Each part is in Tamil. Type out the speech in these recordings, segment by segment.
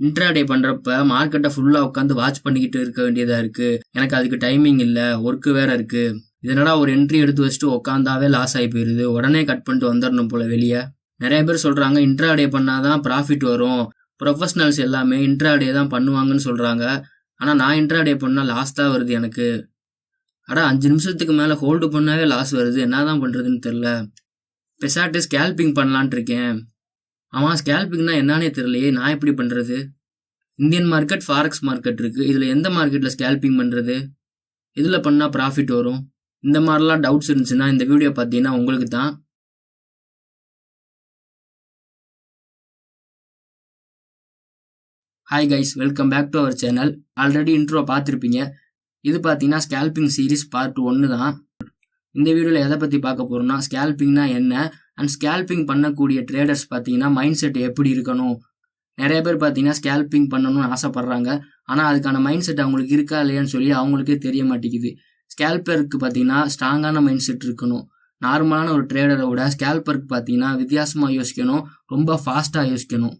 இன்ட்ராடே பண்ணுறப்ப மார்க்கெட்டை ஃபுல்லாக உட்காந்து வாட்ச் பண்ணிக்கிட்டு இருக்க வேண்டியதாக இருக்குது எனக்கு அதுக்கு டைமிங் இல்லை ஒர்க்கு வேற இருக்குது இதனடா ஒரு என்ட்ரி எடுத்து வச்சுட்டு உட்காந்தாவே லாஸ் ஆகி போயிடுது உடனே கட் பண்ணிட்டு வந்துடணும் போல வெளியே. நிறைய பேர் சொல்கிறாங்க இன்ட்ராடே பண்ணாதான் ப்ராஃபிட் வரும். ப்ரொஃபஷனல்ஸ் எல்லாமே இன்ட்ராடே தான் பண்ணுவாங்கன்னு சொல்கிறாங்க ஆனால் நான் இன்ட்ராடே பண்ணால் லாஸ் தான் வருது எனக்கு. அடா அஞ்சு நிமிஷத்துக்கு மேலே ஹோல்டு பண்ணாவே லாஸ் வருது. என்ன தான் பண்ணுறதுன்னு தெரில பெசாட்டு ஸ்கேல்பிங் பண்ணலான் இருக்கேன். ஆமாம் ஸ்கேல்பிங்னா என்னன்னே தெரியலையே நான் எப்படி பண்ணுறது இந்தியன் மார்க்கெட் ஃபாரெக்ஸ் மார்க்கெட் இருக்குது இதில் எந்த மார்க்கெட்டில் ஸ்கேல்பிங் பண்ணுறது இதில் பண்ணால் ப்ராஃபிட் வரும். இந்த மாதிரிலாம் டவுட்ஸ் இருந்துச்சுன்னா இந்த வீடியோ பார்த்தீங்கன்னா உங்களுக்கு தான். Hi guys welcome back to our channel already intro பார்த்துருப்பீங்க. இது பார்த்தீங்கன்னா ஸ்கேல்பிங் சீரிஸ் பார்ட் ஒன்று தான். இந்த வீடியோவில் எதை பற்றி பார்க்க போகிறோம்னா ஸ்கேல்பிங்னா என்ன? அண்ட் ஸ்கேல்பிங் பண்ணக்கூடிய ட்ரேடர்ஸ் பார்த்தீங்கன்னா மைண்ட் செட் எப்படி இருக்கணும்? நிறைய பேர் பார்த்தீங்கன்னா ஸ்கேல்பிங் பண்ணணும்னு ஆசைப்பட்றாங்க. ஆனால் அதுக்கான மைண்ட் செட் அவங்களுக்கு இருக்கா இல்லையான்னு சொல்லி அவங்களுக்கே தெரிய மாட்டேங்குது. ஸ்கேல்பருக்கு பார்த்தீங்கன்னா ஸ்ட்ராங்கான மைண்ட் செட் இருக்கணும். நார்மலான ஒரு ட்ரேடரை விட ஸ்கேல்பருக்கு பார்த்தீங்கன்னா வித்தியாசமாக யோசிக்கணும். ரொம்ப ஃபாஸ்ட்டாக யோசிக்கணும்.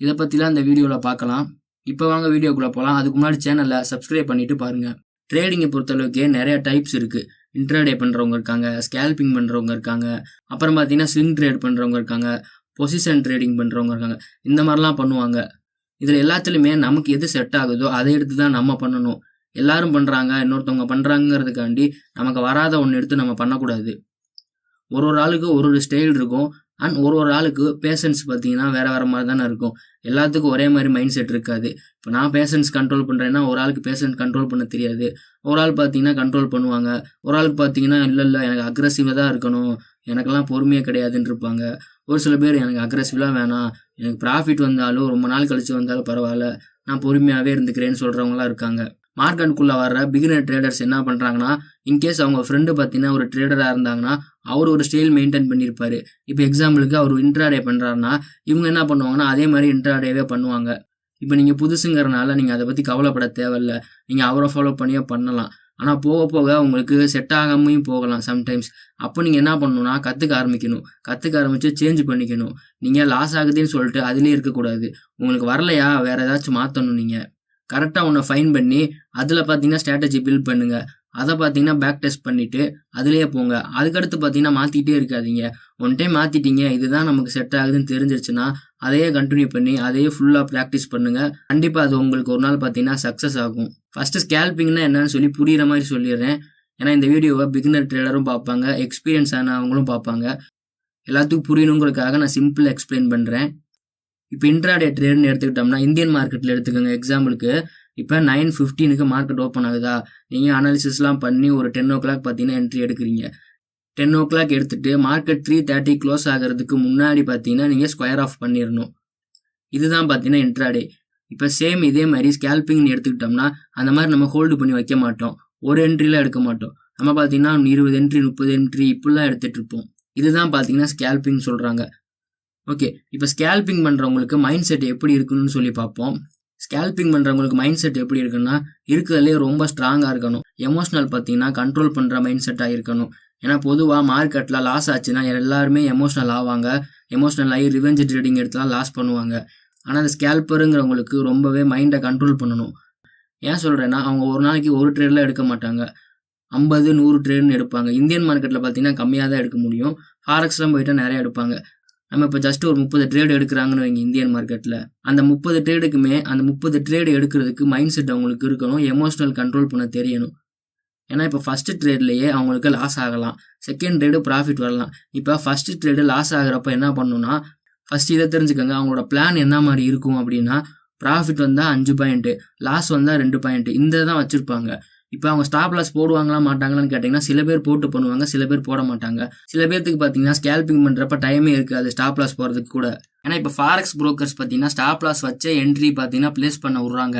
இதை பற்றிலாம் இந்த வீடியோவில் பார்க்கலாம். இப்போ வாங்க வீடியோக்குள்ளே போகலாம் அதுக்கு முன்னாடி சேனலை சப்ஸ்கிரைப் பண்ணிவிட்டு பாருங்கள் ட்ரேடிங்கை பொறுத்தளவுக்கு நிறைய டைப்ஸ் இருக்குது இன்ட்ராடே பண்ணுறவங்க இருக்காங்க ஸ்கேல்பிங் பண்ணுறவங்க இருக்காங்க அப்புறம் பார்த்தீங்கன்னா ஸ்விங் ட்ரேட் பண்ணுறவங்க இருக்காங்க பொசிஷன் ட்ரேடிங் பண்ணுறவங்க இருக்காங்க இந்த மாதிரிலாம் பண்ணுவாங்க. இதில் எல்லாத்துலேயுமே நமக்கு எது செட் ஆகுதோ அதை எடுத்து தான் நம்ம பண்ணணும். எல்லாரும் பண்ணுறாங்க இன்னொருத்தவங்க பண்ணுறாங்கிறதுக்காண்டி நமக்கு வராத ஒன்று எடுத்து நம்ம பண்ணக்கூடாது. ஒரு ஒரு ஆளுக்கு ஒரு ஒரு ஸ்டைல் இருக்கும். அண்ட் ஒரு ஒரு ஆளுக்கு பேஷன்ஸ் பார்த்தீங்கன்னா வேறு வேறு மாதிரி தானே இருக்கும். எல்லாத்துக்கும் ஒரே மாதிரி மைண்ட் செட் இருக்காது. இப்போ நான் பேஷன்ஸ் கண்ட்ரோல் பண்ணுறேன்னா ஒரு ஆளுக்கு பேஷன்ஸ் கண்ட்ரோல் பண்ண தெரியாது. ஒரு ஆள் பார்த்தீங்கன்னா கண்ட்ரோல் பண்ணுவாங்க. ஒரு ஆளுக்கு பார்த்தீங்கன்னா இல்லை இல்லை எனக்கு அக்ரஸிவாக தான் இருக்கணும். எனக்கெல்லாம் பொறுமையே கிடையாதுன்னு இருப்பாங்க. ஒரு சில பேர் எனக்கு அக்ரஸிவ்லாம் வேணாம். எனக்கு ப்ராஃபிட் வந்தாலும் ரொம்ப நாள் கழித்து வந்தாலும் பரவாயில்ல. நான் பொறுமையாகவே இருந்துக்கிறேன்னு சொல்கிறவங்களாம் இருக்காங்க. மார்க்கெட்டுக்குள்ளே வர்ற பிகினர் ட்ரேடர்ஸ் என்ன பண்ணுறாங்கன்னா இன்கேஸ் அவங்க ஃப்ரெண்டு பார்த்தீங்கன்னா ஒரு ட்ரேடராக இருந்தாங்கன்னா அவர் ஒரு ஸ்டைல் மெயின்டைன் பண்ணியிருப்பாரு இப்போ எக்ஸாம்பிளுக்கு அவர் இன்ட்ராடே பண்ணுறாருன்னா இவங்க என்ன பண்ணுவாங்கன்னா அதே மாதிரி இன்ட்ராடேவே பண்ணுவாங்க. இப்போ நீங்கள் புதுசுங்கிறனால நீங்கள் அதை பற்றி கவலைப்பட தேவையில்ல. நீங்கள் அவரை ஃபாலோ பண்ணியே பண்ணலாம். ஆனால் போக போக உங்களுக்கு செட் ஆகாமையும் போகலாம் சம்டைம்ஸ் அப்போ நீங்கள் என்ன பண்ணணும்னா கற்றுக்க ஆரம்பிக்கணும். கற்றுக்க ஆரம்பித்து சேஞ்ச் பண்ணிக்கணும். நீங்கள் லாஸ் ஆகுதுன்னு சொல்லிட்டு அதுலேயே இருக்கக்கூடாது. உங்களுக்கு வரலையா? வேறு ஏதாச்சும் மாற்றணும் நீங்கள் கரெக்டாக ஒன்று ஃபைன் பண்ணி அதில் பார்த்தீங்கன்னா ஸ்ட்ராட்டஜி பில்ட் பண்ணுங்கள் அதை பார்த்தீங்கன்னா பேக் டெஸ்ட் பண்ணிவிட்டு அதுலேயே போங்க. அதுக்கடுத்து பார்த்தீங்கன்னா மாற்றிட்டே இருக்காதீங்க. ஒன் டைம் மாற்றிட்டீங்க இதுதான் நமக்கு செட் ஆகுதுன்னு தெரிஞ்சிருச்சுன்னா அதையே கண்டினியூ பண்ணி அதையே ஃபுல்லாக ப்ராக்டிஸ் பண்ணுங்கள் கண்டிப்பாக அது உங்களுக்கு ஒரு நாள் பார்த்தீங்கன்னா சக்ஸஸ் ஆகும். ஃபஸ்ட்டு ஸ்கேல்பிங்னா என்னன்னு சொல்லி புரிகிற மாதிரி சொல்லிடுறேன். ஏன்னா இந்த வீடியோவை பிகினர் ட்ரெய்லரும் பார்ப்பாங்க எக்ஸ்பீரியன்ஸ் ஆனவங்களும் பார்ப்பாங்க. எல்லாத்துக்கும் புரியணுங்கிறதுக்காக நான் சிம்பிள் எக்ஸ்பிளைன் பண்ணுறேன் இப்போ இன்ட்ராடே ட்ரேட்னு எடுத்துக்கிட்டோம்னா இந்தியன் மார்க்கெட்டில் எடுத்துக்கோங்க எக்ஸாம்பிளுக்கு இப்போ நைன் ஃபிஃப்டீனுக்கு மார்க்கெட் ஓப்பன் ஆகுதா? நீங்கள் அனாலிசிஸ்லாம் பண்ணி ஒரு டென் ஓ கிளாக் பார்த்தீங்கன்னா என்ட்ரி எடுக்கிறீங்க. டென் ஓ கிளாக் எடுத்துட்டு மார்க்கெட் த்ரீ தேர்ட்டி க்ளோஸ் ஆகிறதுக்கு முன்னாடி பார்த்தீங்கன்னா நீங்கள் ஸ்கொயர் ஆஃப் பண்ணிடணும் இதுதான் பார்த்தீங்கன்னா இன்ட்ராடே இப்போ சேம் இதே மாதிரி ஸ்கேல்பிங்னு எடுத்துக்கிட்டோம்னா அந்த மாதிரி நம்ம ஹோல்டு பண்ணி வைக்க மாட்டோம். ஒரு என்ட்ரிலாம் எடுக்க மாட்டோம். நம்ம பார்த்தீங்கன்னா இருபது என்ட்ரி முப்பது என்ட்ரி இப்படிலாம் எடுத்துகிட்டு இருப்போம். இதுதான் பார்த்தீங்கன்னா ஸ்கேல்பிங் சொல்கிறாங்க ஓகே இப்போ ஸ்கேல்பிங் பண்ணுறவங்களுக்கு மைண்ட் செட் எப்படி இருக்குன்னு சொல்லி பார்ப்போம். ஸ்கேல்பிங் பண்ணுறவங்களுக்கு மைண்ட் செட் எப்படி இருக்குன்னா இருக்கிறதுலே ரொம்ப ஸ்ட்ராங்காக இருக்கணும். எமோஷனல் பார்த்தீங்கன்னா கண்ட்ரோல் பண்ணுற மைண்ட் செட்டாக இருக்கணும். ஏன்னா பொதுவாக மார்க்கெட்டில் லாஸ் ஆச்சுன்னா எல்லாருமே எமோஷனல் ஆவாங்க. எமோஷனல் ஆகி ரிவெஞ்ச் ட்ரேடிங் எடுத்துலாம் லாஸ் பண்ணுவாங்க. ஆனால் அந்த ஸ்கேல்பருங்கிறவங்களுக்கு ரொம்பவே மைண்டை கண்ட்ரோல் பண்ணணும். ஏன் சொல்கிறேன்னா அவங்க ஒரு நாளைக்கு ஒரு ட்ரேடில் எடுக்க மாட்டாங்க. ஐம்பது நூறு ட்ரேட்னு எடுப்பாங்க. இந்தியன் மார்க்கெட்டில் பார்த்தீங்கன்னா கம்மியாக தான் எடுக்க முடியும். ஃபாரக்ஸ்லாம் போயிட்டால் நிறையா எடுப்பாங்க. நம்ம இப்போ ஜஸ்ட் ஒரு முப்பது ட்ரேடு எடுக்கிறாங்கன்னு வைங்க இந்தியன் மார்க்கெட்டில் அந்த முப்பது ட்ரேடுக்குமே அந்த முப்பது ட்ரேடு எடுக்கிறதுக்கு மைண்ட் செட் அவங்களுக்கு இருக்கணும் எமோஷனல் கண்ட்ரோல் பண்ண தெரியணும். ஏன்னா இப்போ ஃபஸ்ட்டு ட்ரேட்லேயே அவங்களுக்கு லாஸ் ஆகலாம். செகண்ட் ட்ரேடு ப்ராஃபிட் வரலாம். இப்போ ஃபஸ்ட்டு ட்ரேடு லாஸ் ஆகிறப்ப என்ன பண்ணணும்னா ஃபஸ்ட் இதை தெரிஞ்சுக்கோங்க. அவங்களோட பிளான் என்ன மாதிரி இருக்கும் அப்படின்னா ப்ராஃபிட் வந்தால் அஞ்சு பாயிண்ட்டு லாஸ் வந்தால் ரெண்டு பாயிண்ட்டு இந்த தான் வச்சுருப்பாங்க. இப்போ அவங்க ஸ்டாப் லாஸ் போடுவாங்களா மாட்டாங்களான்னு கேட்டிங்கன்னா சில பேர் போட்டு பண்ணுவாங்க சில பேர் போட மாட்டாங்க. சில பேர்த்துக்கு பார்த்தீங்கன்னா ஸ்கேல்பிங் பண்ணுறப்ப டைமே இருக்காது ஸ்டாப் லாஸ் போகிறதுக்கு கூட. ஏன்னா இப்போ ஃபாரெக்ஸ் புரோக்கர்ஸ் பார்த்தீங்கன்னா ஸ்டாப் லாஸ் வச்சே என்ட்ரி பார்த்தீங்கன்னா ப்ளேஸ் பண்ண விட்றாங்க.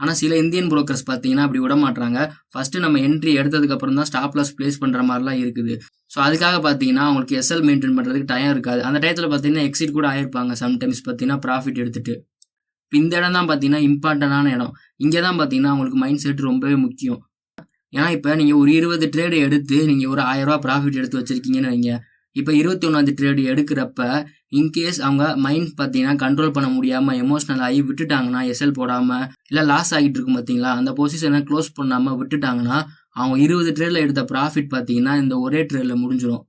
ஆனால் சில இந்தியன் புரோக்கர்ஸ் பார்த்தீங்கன்னா அப்படி விட மாட்டாங்க ஃபஸ்ட்டு நம்ம என்ட்ரி எடுத்ததுக்கப்புறம் தான் ஸ்டாப் லாஸ் ப்ளேஸ் பண்ணுற மாதிரிலாம் இருக்குது. ஸோ அதுக்காக பார்த்தீங்கன்னா அவங்களுக்கு எஸ்எல் மெயின்டைன் பண்ணுறதுக்கு டைம் இருக்காது. அந்த டயத்தில் பார்த்தீங்கன்னா எக்ஸிட் கூட ஆயிருப்பாங்க. சம்டைம்ஸ் பார்த்தீங்கன்னா ப்ராஃபிட் எடுத்துகிட்டு இந்த இடம் தான் பார்த்தீங்கன்னா இம்பார்ட்டண்டான இடம். இங்கே தான் பார்த்தீங்கன்னா அவங்களுக்கு மைண்ட் செட் ரொம்பவே முக்கியம். ஏன்னா இப்போ நீங்கள் ஒரு இருபது ட்ரேடு எடுத்து நீங்கள் ஒரு ஆயிரரூபா ப்ராஃபிட் எடுத்து வச்சுருக்கீங்கன்னு வைங்க. இப்போ இருபத்தி ஒன்றாவது ட்ரேடு எடுக்கிறப்ப இன்கேஸ் அவங்க மைண்ட் பார்த்தீங்கன்னா கண்ட்ரோல் பண்ண முடியாமல் எமோஷனல் ஆகி விட்டுட்டாங்கன்னா எஸ்எல் போடாமல் இல்லை லாஸ் ஆகிட்டு இருக்கும் பார்த்தீங்களா அந்த பொசிஷனை க்ளோஸ் பண்ணாமல் விட்டுட்டாங்கன்னா அவங்க இருபது ட்ரேடில் எடுத்த ப்ராஃபிட் பார்த்தீங்கன்னா இந்த ஒரே ட்ரேடில் முடிஞ்சிடும்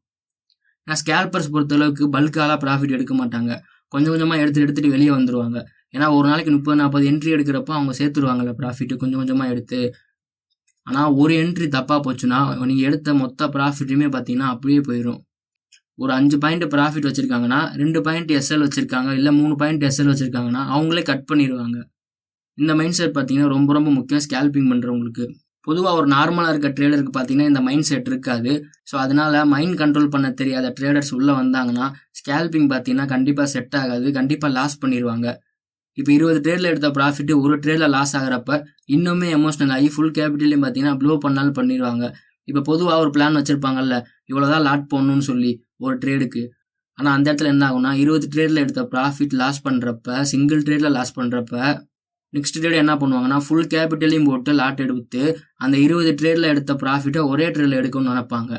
ஏன்னா ஸ்கேல்பர்ஸ் பொறுத்தளவுக்கு பல்காலாக ப்ராஃபிட் எடுக்க மாட்டாங்க. கொஞ்சம் கொஞ்சமாக எடுத்து எடுத்துகிட்டு வெளியே வந்துடுவாங்க ஏன்னா ஒரு நாளைக்கு முப்பது நாற்பது என்ட்ரி எடுக்கிறப்போ அவங்க சேர்த்துருவாங்கல்ல ப்ராஃபிட்டு கொஞ்சம் கொஞ்சமாக எடுத்து. ஆனால் ஒரு என்ட்ரி தப்பாக போச்சுன்னா நீங்கள் எடுத்த மொத்த ப்ராஃபிட்டுமே பார்த்தீங்கன்னா அப்படியே போயிடும் ஒரு அஞ்சு பாயிண்ட் ப்ராஃபிட் வச்சுருக்காங்கன்னா ரெண்டு பாயிண்ட் எஸ்எல் வச்சுருக்காங்க இல்லை மூணு பாயிண்ட் எஸ்எல் வச்சுருக்காங்கன்னா அவங்களே கட் பண்ணிடுவாங்க இந்த மைண்ட் செட் பார்த்தீங்கன்னா ரொம்ப ரொம்ப முக்கியம் ஸ்கேல்பிங் பண்ணுறவங்களுக்கு பொதுவாக ஒரு நார்மலாக இருக்க ட்ரேடருக்கு பார்த்தீங்கன்னா இந்த மைண்ட் செட் இருக்காது. ஸோ அதனால மைண்ட் கண்ட்ரோல் பண்ண தெரியாத ட்ரேடர்ஸ் உள்ளே வந்தாங்கன்னா ஸ்கேல்பிங் பார்த்தீங்கன்னா கண்டிப்பாக செட் ஆகாது கண்டிப்பாக லாஸ் பண்ணிடுவாங்க இப்போ இருபது ட்ரேடில் எடுத்த ப்ராஃபிட் ஒரு ட்ரேடில் லாஸ் ஆகிறப்ப இன்னுமே எமோஷனல் ஆகி ஃபுல் கேபிட்டலையும் பார்த்தீங்கன்னா ப்ளோ பண்ணாலும் பண்ணிடுவாங்க. இப்போ பொதுவாக ஒரு பிளான் வச்சுருப்பாங்கல்ல இவ்வளோதான் லாட் போடணும்னு சொல்லி ஒரு ட்ரேடுக்கு ஆனால் அந்த இடத்துல என்ன ஆகும்னா இருபது ட்ரேடில் எடுத்த ப்ராஃபிட் லாஸ் பண்ணுறப்ப சிங்கிள் ட்ரேடில் லாஸ் பண்ணுறப்ப நெக்ஸ்ட் ட்ரேட் என்ன பண்ணுவாங்கன்னா ஃபுல் கேபிட்டலையும் போட்டு லாட் எடுத்து அந்த இருபது ட்ரேடில் எடுத்த ப்ராஃபிட்டை ஒரே ட்ரேடில் எடுக்கணும்னு நினைப்பாங்க.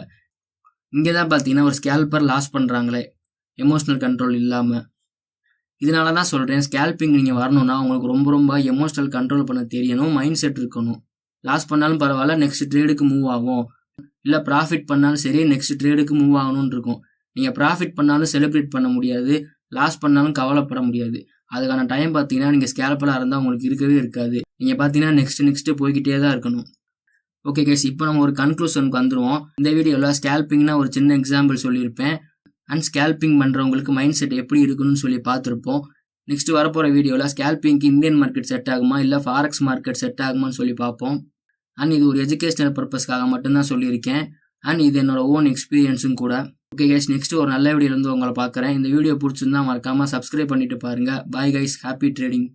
இங்கே தான் பார்த்தீங்கன்னா ஒரு ஸ்கேல்பர் லாஸ் பண்ணுறாங்களே எமோஷ்னல் கண்ட்ரோல் இல்லாமல் இதனால தான் சொல்கிறேன் ஸ்கேல்பிங் நீங்கள் வரணும்னா உங்களுக்கு ரொம்ப ரொம்ப எமோஷனல் கண்ட்ரோல் பண்ண தெரியணும் மைண்ட் செட் இருக்கணும். லாஸ் பண்ணாலும் பரவாயில்ல நெக்ஸ்ட் ட்ரேடுக்கு மூவ் ஆகும். இல்லை ப்ராஃபிட் பண்ணாலும் சரி நெக்ஸ்ட் ட்ரேடுக்கு மூவ் ஆகணும்னு இருக்கும். நீங்கள் ப்ராஃபிட் பண்ணாலும் செலிப்ரேட் பண்ண முடியாது லாஸ் பண்ணாலும் கவலைப்பட முடியாது. அதுக்கான டைம் பார்த்தீங்கன்னா நீங்கள் ஸ்கேல்பலாக இருந்தால் உங்களுக்கு இருக்கவே இருக்காது. நீங்கள் பார்த்தீங்கன்னா நெக்ஸ்ட் நெக்ஸ்ட்டு போய்கிட்டே தான் இருக்கணும். ஓகே கேஸ் இப்போ நம்ம ஒரு கன்க்ளூஷனுக்கு வந்துடுவோம் இந்த வீடியோவில் ஸ்கேல்பிங்னா ஒரு சின்ன எக்ஸாம்பிள் சொல்லியிருப்பேன். அண்ட் ஸ்கேல்பிங் பண்ணுறவங்களுக்கு மைண்ட் செட் எப்படி இருக்குன்னு சொல்லி பார்த்துருப்போம். நெக்ஸ்ட் வரப்போகிற வீடியோவில் ஸ்கேல்பிங்க்கு இந்தியன் மார்க்கெட் செட் ஆகுமா? இல்லை ஃபாரெக்ஸ் மார்க்கெட் செட் ஆகுமான்னு சொல்லி பார்ப்போம். அண்ட் இது ஒரு எஜுகேஷனல் பர்பஸ்க்காக மட்டும்தான் சொல்லியிருக்கேன். அண்ட் இது என்னோட ஓன் எக்ஸ்பீரியன்ஸும் கூட. ஓகே கைஸ் நெக்ஸ்ட் ஒரு நல்ல வீடியோலேருந்து உங்களை பார்க்குறேன். இந்த வீடியோ பிடிச்சிருந்தா மறக்காமல் சப்ஸ்கிரைப் பண்ணிட்டு பாருங்கள் பாய் கைஸ் ஹாப்பி ட்ரேடிங்